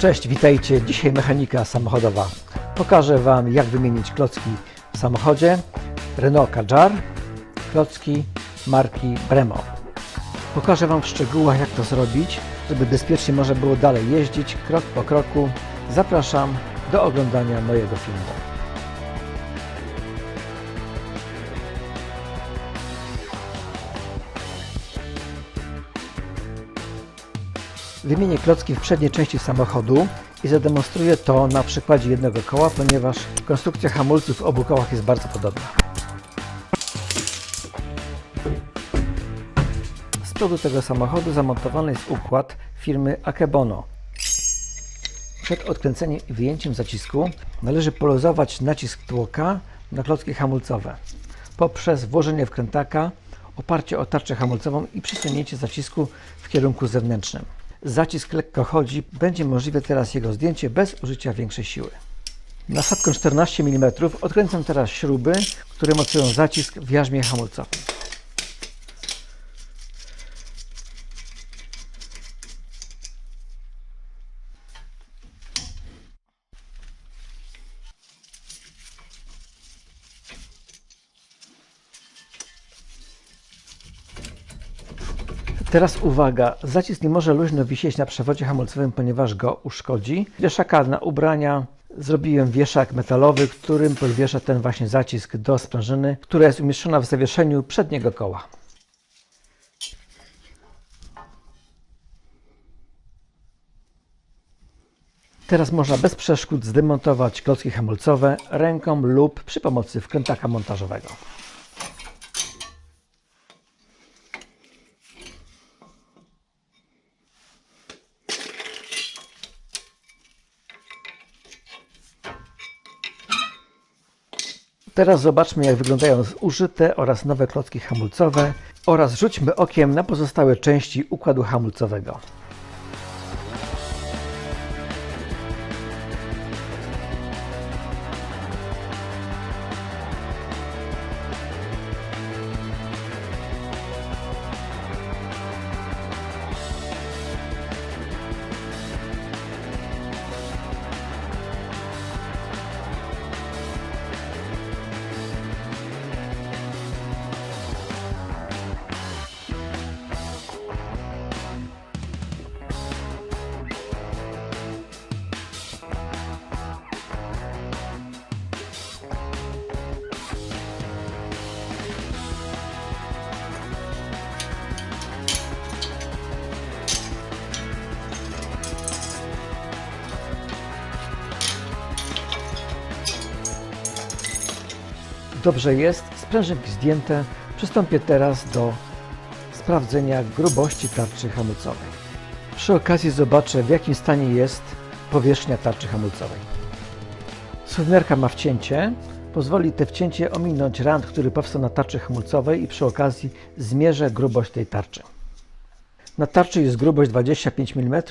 Cześć, witajcie. Dzisiaj mechanika samochodowa. Pokażę Wam, jak wymienić klocki w samochodzie Renault Kadjar, klocki marki Bremo. Pokażę Wam w szczegółach, jak to zrobić, żeby bezpiecznie można było dalej jeździć krok po kroku. Zapraszam do oglądania mojego filmu. Wymienię klocki w przedniej części samochodu i zademonstruję to na przykładzie jednego koła, ponieważ konstrukcja hamulców w obu kołach jest bardzo podobna. Z przodu tego samochodu zamontowany jest układ firmy Akebono. Przed odkręceniem i wyjęciem zacisku należy poluzować nacisk tłoka na klocki hamulcowe poprzez włożenie wkrętaka, oparcie o tarczę hamulcową i przesunięcie zacisku w kierunku zewnętrznym. Zacisk lekko chodzi, będzie możliwe teraz jego zdjęcie bez użycia większej siły. Nasadką 14 mm odkręcam teraz śruby, które mocują zacisk w jarzmie hamulcowym. Teraz uwaga, zacisk nie może luźno wisieć na przewodzie hamulcowym, ponieważ go uszkodzi. Wieszaka na ubrania zrobiłem wieszak metalowy, którym podwiesza ten właśnie zacisk do sprężyny, która jest umieszczona w zawieszeniu przedniego koła. Teraz można bez przeszkód zdemontować klocki hamulcowe ręką lub przy pomocy wkrętaka montażowego. Teraz zobaczmy jak wyglądają zużyte oraz nowe klocki hamulcowe oraz rzućmy okiem na pozostałe części układu hamulcowego. Dobrze jest, sprężynki zdjęte. Przystąpię teraz do sprawdzenia grubości tarczy hamulcowej. Przy okazji zobaczę w jakim stanie jest powierzchnia tarczy hamulcowej. Suwmiarka ma wcięcie, pozwoli te wcięcie ominąć rand, który powstał na tarczy hamulcowej i przy okazji zmierzę grubość tej tarczy. Na tarczy jest grubość 25 mm,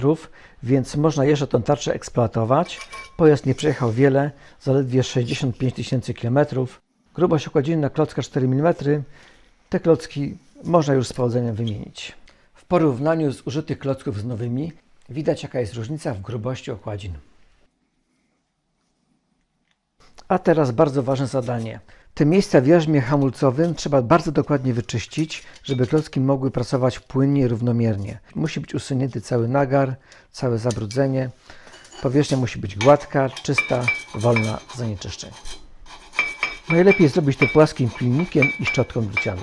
więc można jeszcze tę tarczę eksploatować. Pojazd nie przejechał wiele, zaledwie 65 tysięcy km. Grubość okładziny na klocka 4 mm. Te klocki można już z powodzeniem wymienić. W porównaniu z użytych klocków z nowymi widać jaka jest różnica w grubości okładzin. A teraz bardzo ważne zadanie. Te miejsca w jarzmie hamulcowym trzeba bardzo dokładnie wyczyścić, żeby klocki mogły pracować płynnie i równomiernie. Musi być usunięty cały nagar, całe zabrudzenie. Powierzchnia musi być gładka, czysta, wolna zanieczyszczeń. Najlepiej zrobić to płaskim pilnikiem i szczotką drucianą.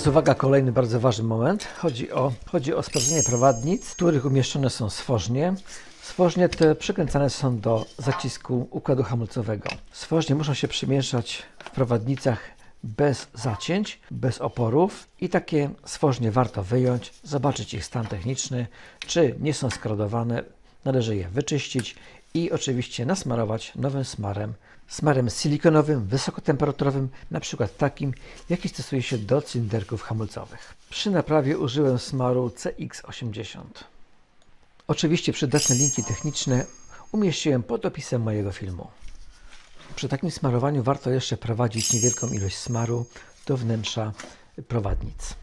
Teraz uwaga, kolejny bardzo ważny moment. Chodzi o, chodzi o sprawdzenie prowadnic, w których umieszczone są stworznie. Stworznie te przykręcane są do zacisku układu hamulcowego. Stworznie muszą się przemieszczać w prowadnicach bez zacięć, bez oporów i takie stworznie warto wyjąć, zobaczyć ich stan techniczny, czy nie są skrodowane, należy je wyczyścić i oczywiście nasmarować nowym smarem, smarem silikonowym, wysokotemperaturowym, na przykład takim, jaki stosuje się do cylinderków hamulcowych. Przy naprawie użyłem smaru CX80. Oczywiście przydatne linki techniczne umieściłem pod opisem mojego filmu. Przy takim smarowaniu warto jeszcze prowadzić niewielką ilość smaru do wnętrza prowadnic.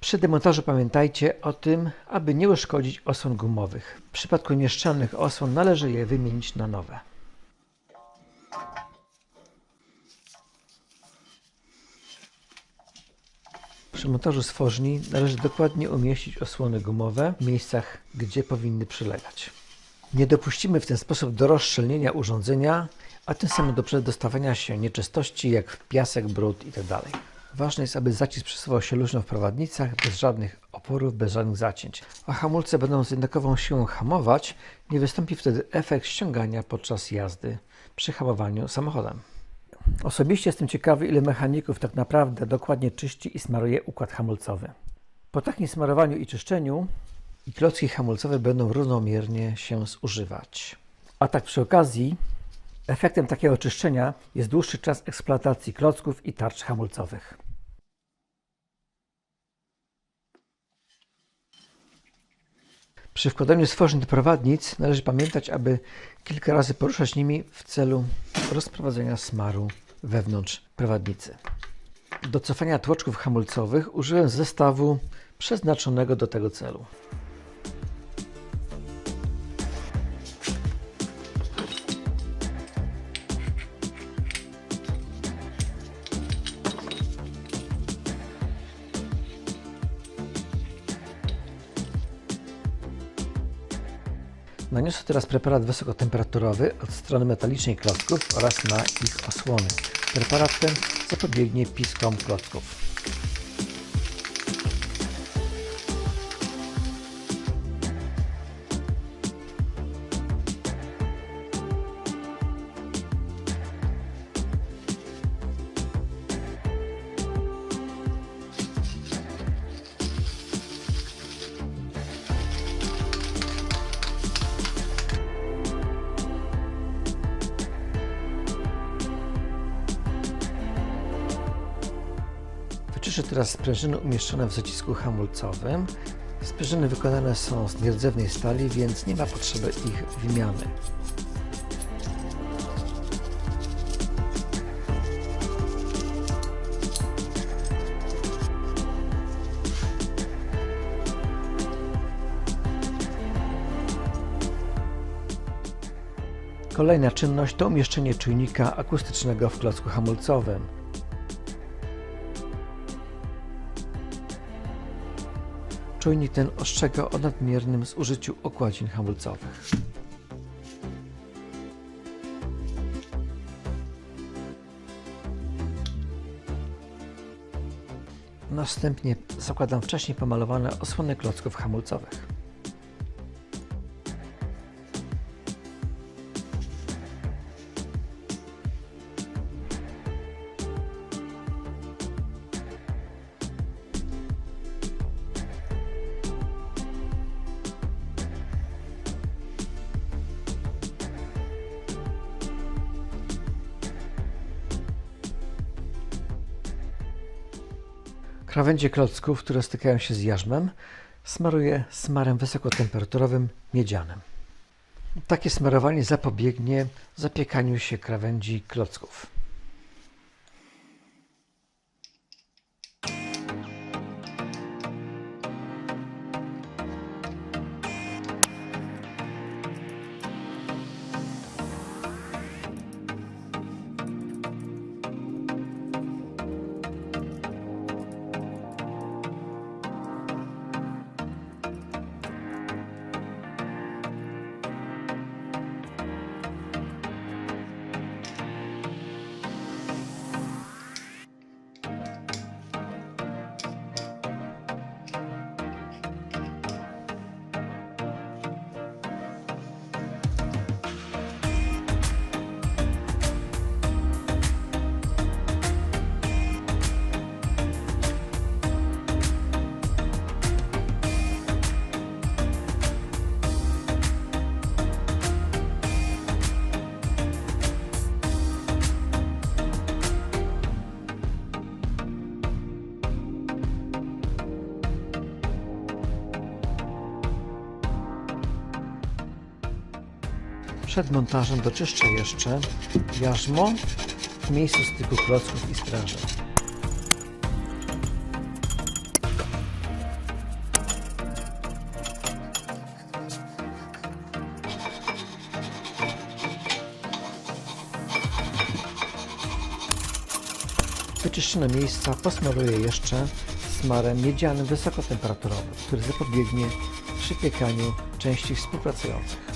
Przy demontażu pamiętajcie o tym, aby nie uszkodzić osłon gumowych. W przypadku nieszczelnych osłon należy je wymienić na nowe. Przy montażu stworzni należy dokładnie umieścić osłony gumowe w miejscach, gdzie powinny przylegać. Nie dopuścimy w ten sposób do rozszczelnienia urządzenia, a tym samym do przedostawania się nieczystości jak piasek, brud itd. Ważne jest, aby zacisk przesuwał się luźno w prowadnicach, bez żadnych oporów, bez żadnych zacięć. A hamulce będą z jednakową siłą hamować, nie wystąpi wtedy efekt ściągania podczas jazdy przy hamowaniu samochodem. Osobiście jestem ciekawy, ile mechaników tak naprawdę dokładnie czyści i smaruje układ hamulcowy. Po takim smarowaniu i czyszczeniu klocki hamulcowe będą równomiernie się zużywać. A tak przy okazji, efektem takiego czyszczenia jest dłuższy czas eksploatacji klocków i tarcz hamulcowych. Przy wkładaniu stworzeń do prowadnic należy pamiętać, aby kilka razy poruszać nimi w celu rozprowadzenia smaru wewnątrz prowadnicy. Do cofania tłoczków hamulcowych użyłem zestawu przeznaczonego do tego celu. Naniosę teraz preparat wysokotemperaturowy od strony metalicznej klocków oraz na ich osłony. Preparat ten zapobiegnie piskom klocków. Wyczyszczę teraz sprężyny umieszczone w zacisku hamulcowym. Sprężyny wykonane są z nierdzewnej stali, więc nie ma potrzeby ich wymiany. Kolejna czynność to umieszczenie czujnika akustycznego w klocku hamulcowym. Czujnik ten ostrzega o nadmiernym zużyciu okładzin hamulcowych. Następnie zakładam wcześniej pomalowane osłony klocków hamulcowych. Krawędzie klocków, które stykają się z jarzmem, smaruję smarem wysokotemperaturowym miedzianym. Takie smarowanie zapobiegnie zapiekaniu się krawędzi klocków. Przed montażem doczyszczę jeszcze jarzmo w miejscu styku klocków i sprężyn. Wyczyszczone miejsca posmaruję jeszcze smarem miedzianym wysokotemperaturowy, który zapobiegnie przypiekaniu części współpracujących.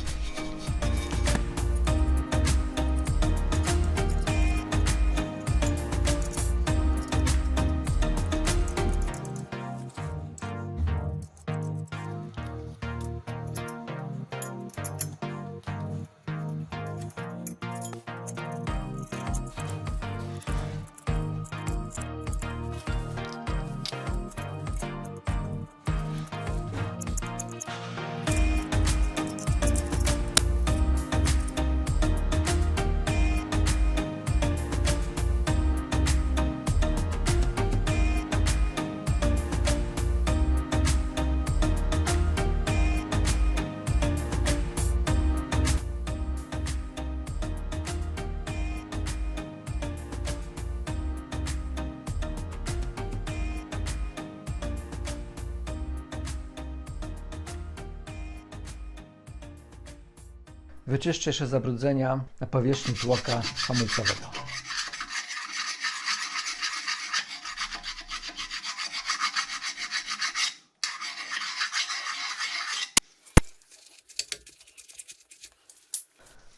Wyczyszczę jeszcze zabrudzenia na powierzchni tłoka hamulcowego.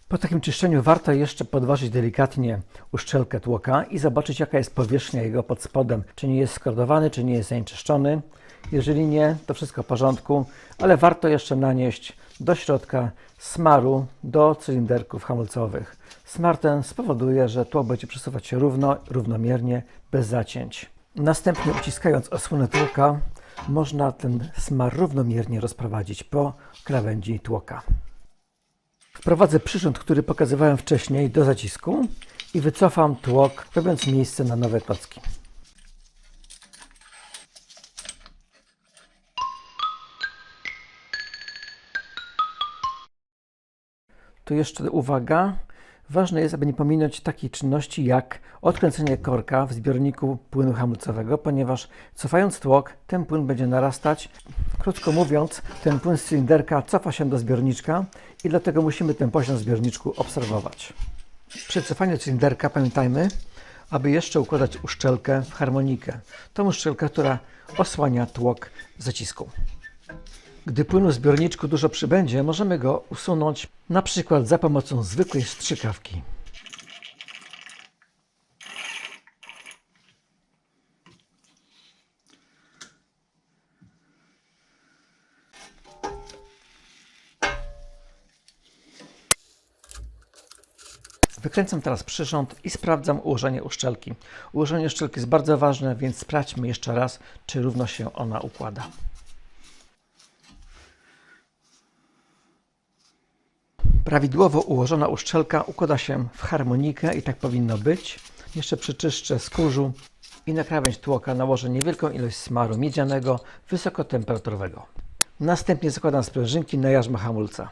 Po takim czyszczeniu warto jeszcze podważyć delikatnie uszczelkę tłoka i zobaczyć jaka jest powierzchnia jego pod spodem. Czy nie jest skordowany, czy nie jest zanieczyszczony. Jeżeli nie, to wszystko w porządku, ale warto jeszcze nanieść do środka smaru do cylinderków hamulcowych. Smar ten spowoduje, że tło będzie przesuwać się równo, równomiernie, bez zacięć. Następnie uciskając osłonę tłoka, można ten smar równomiernie rozprowadzić po krawędzi tłoka. Wprowadzę przyrząd, który pokazywałem wcześniej do zacisku i wycofam tłok, robiąc miejsce na nowe klocki. Tu jeszcze uwaga. Ważne jest, aby nie pominąć takiej czynności jak odkręcenie korka w zbiorniku płynu hamulcowego, ponieważ cofając tłok, ten płyn będzie narastać. Krótko mówiąc, ten płyn z cylinderka cofa się do zbiorniczka i dlatego musimy ten poziom w zbiorniczku obserwować. Przy cofaniu cylinderka pamiętajmy, aby jeszcze układać uszczelkę w harmonikę. Tą uszczelkę, która osłania tłok zacisku. Gdy płynu w zbiorniczku dużo przybędzie, możemy go usunąć na przykład za pomocą zwykłej strzykawki. Wykręcam teraz przyrząd i sprawdzam ułożenie uszczelki. Ułożenie uszczelki jest bardzo ważne, więc sprawdźmy jeszcze raz, czy równo się ona układa. Prawidłowo ułożona uszczelka układa się w harmonikę i tak powinno być. Jeszcze przeczyszczę z kurzu i na krawędź tłoka nałożę niewielką ilość smaru miedzianego wysokotemperaturowego. Następnie zakładam sprężynki na jarzmo hamulca.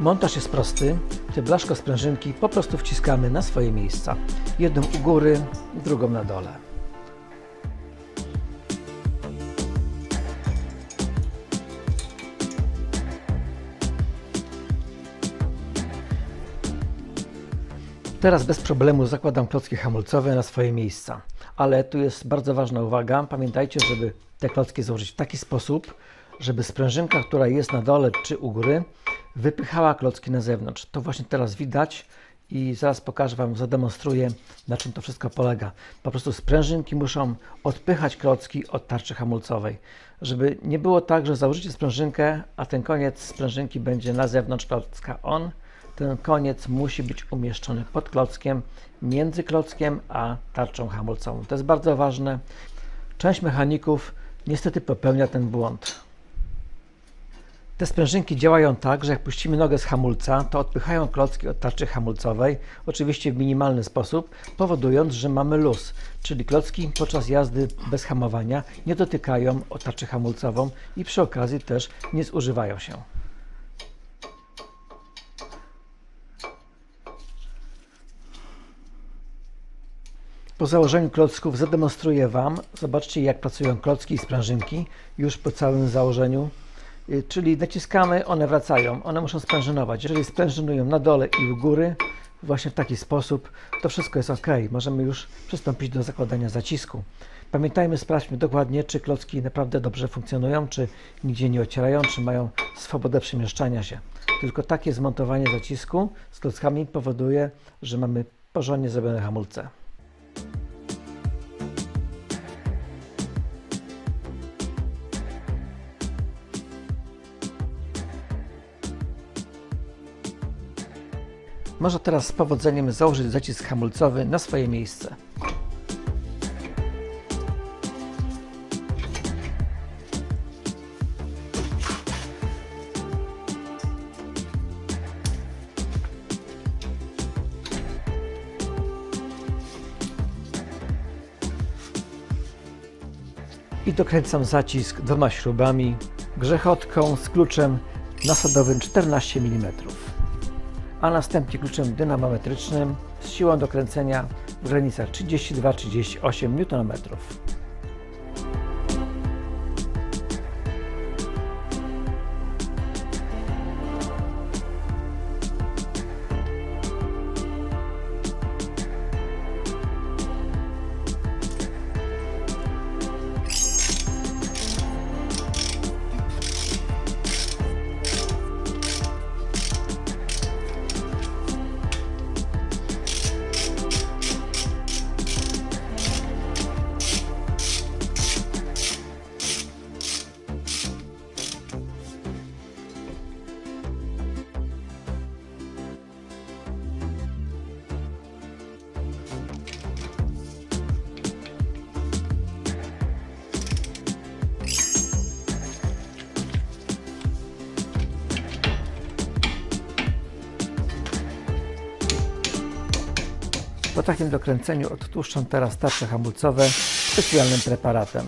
Montaż jest prosty. Te blaszko sprężynki po prostu wciskamy na swoje miejsca. Jedną u góry, drugą na dole. Teraz bez problemu zakładam klocki hamulcowe na swoje miejsca. Ale tu jest bardzo ważna uwaga. Pamiętajcie, żeby te klocki założyć w taki sposób, żeby sprężynka, która jest na dole czy u góry, wypychała klocki na zewnątrz. To właśnie teraz widać i zaraz pokażę Wam, zademonstruję, na czym to wszystko polega. Po prostu sprężynki muszą odpychać klocki od tarczy hamulcowej, żeby nie było tak, że założycie sprężynkę, a ten koniec sprężynki będzie na zewnątrz klocka on. Ten koniec musi być umieszczony pod klockiem, między klockiem a tarczą hamulcową. To jest bardzo ważne. Część mechaników niestety popełnia ten błąd. Te sprężynki działają tak, że jak puścimy nogę z hamulca, to odpychają klocki od tarczy hamulcowej, oczywiście w minimalny sposób, powodując, że mamy luz, czyli klocki podczas jazdy bez hamowania nie dotykają o tarczę hamulcową i przy okazji też nie zużywają się. Po założeniu klocków zademonstruję Wam. Zobaczcie jak pracują klocki i sprężynki już po całym założeniu. Y, Czyli naciskamy, one wracają, one muszą sprężynować. Jeżeli sprężynują na dole i u góry, właśnie w taki sposób, to wszystko jest ok. Możemy już przystąpić do zakładania zacisku. Pamiętajmy, sprawdźmy dokładnie, czy klocki naprawdę dobrze funkcjonują, czy nigdzie nie ocierają, czy mają swobodę przemieszczania się. Tylko takie zmontowanie zacisku z klockami powoduje, że mamy porządnie zrobione hamulce. Może teraz z powodzeniem założyć zacisk hamulcowy na swoje miejsce. I dokręcam zacisk dwoma śrubami, grzechotką z kluczem nasadowym 14 mm a następnie kluczem dynamometrycznym z siłą do kręcenia w granicach 32-38 Nm. Po takim dokręceniu odtłuszczam teraz tarcze hamulcowe specjalnym preparatem.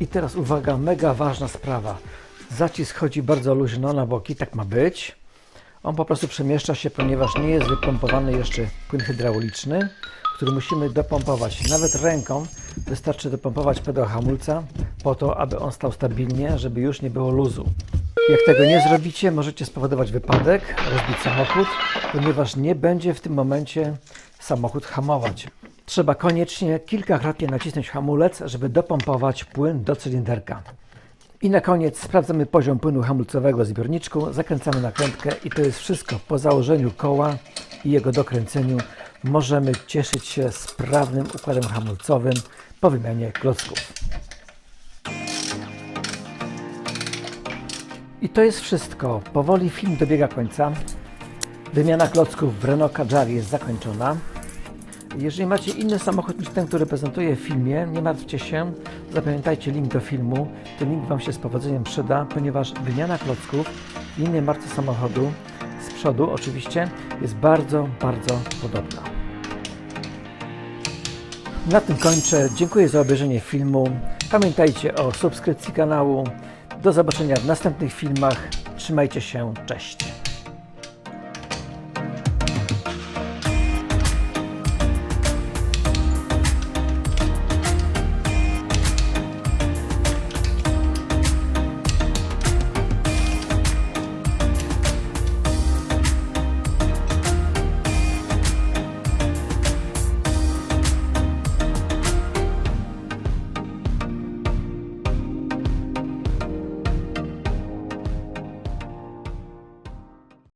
I teraz uwaga, mega ważna sprawa. Zacisk chodzi bardzo luźno na boki, tak ma być. On po prostu przemieszcza się, ponieważ nie jest wypompowany jeszcze płyn hydrauliczny, który musimy dopompować. Nawet ręką wystarczy dopompować pedał hamulca po to, aby on stał stabilnie, żeby już nie było luzu. Jak tego nie zrobicie, możecie spowodować wypadek, rozbić samochód, ponieważ nie będzie w tym momencie samochód hamować. Trzeba koniecznie kilkakrotnie nacisnąć hamulec, żeby dopompować płyn do cylinderka. I na koniec sprawdzamy poziom płynu hamulcowego w zbiorniczku, zakręcamy nakrętkę i to jest wszystko. Po założeniu koła i jego dokręceniu możemy cieszyć się sprawnym układem hamulcowym po wymianie klocków. I to jest wszystko. Powoli film dobiega końca. Wymiana klocków w Renault Kadżari jest zakończona. Jeżeli macie inny samochód niż ten, który prezentuję w filmie, nie martwcie się, zapamiętajcie link do filmu. Ten link Wam się z powodzeniem przyda, ponieważ wymiana klocków w innej marce samochodu, z przodu oczywiście, jest bardzo, bardzo podobna. Na tym kończę. Dziękuję za obejrzenie filmu. Pamiętajcie o subskrypcji kanału. Do zobaczenia w następnych filmach. Trzymajcie się. Cześć.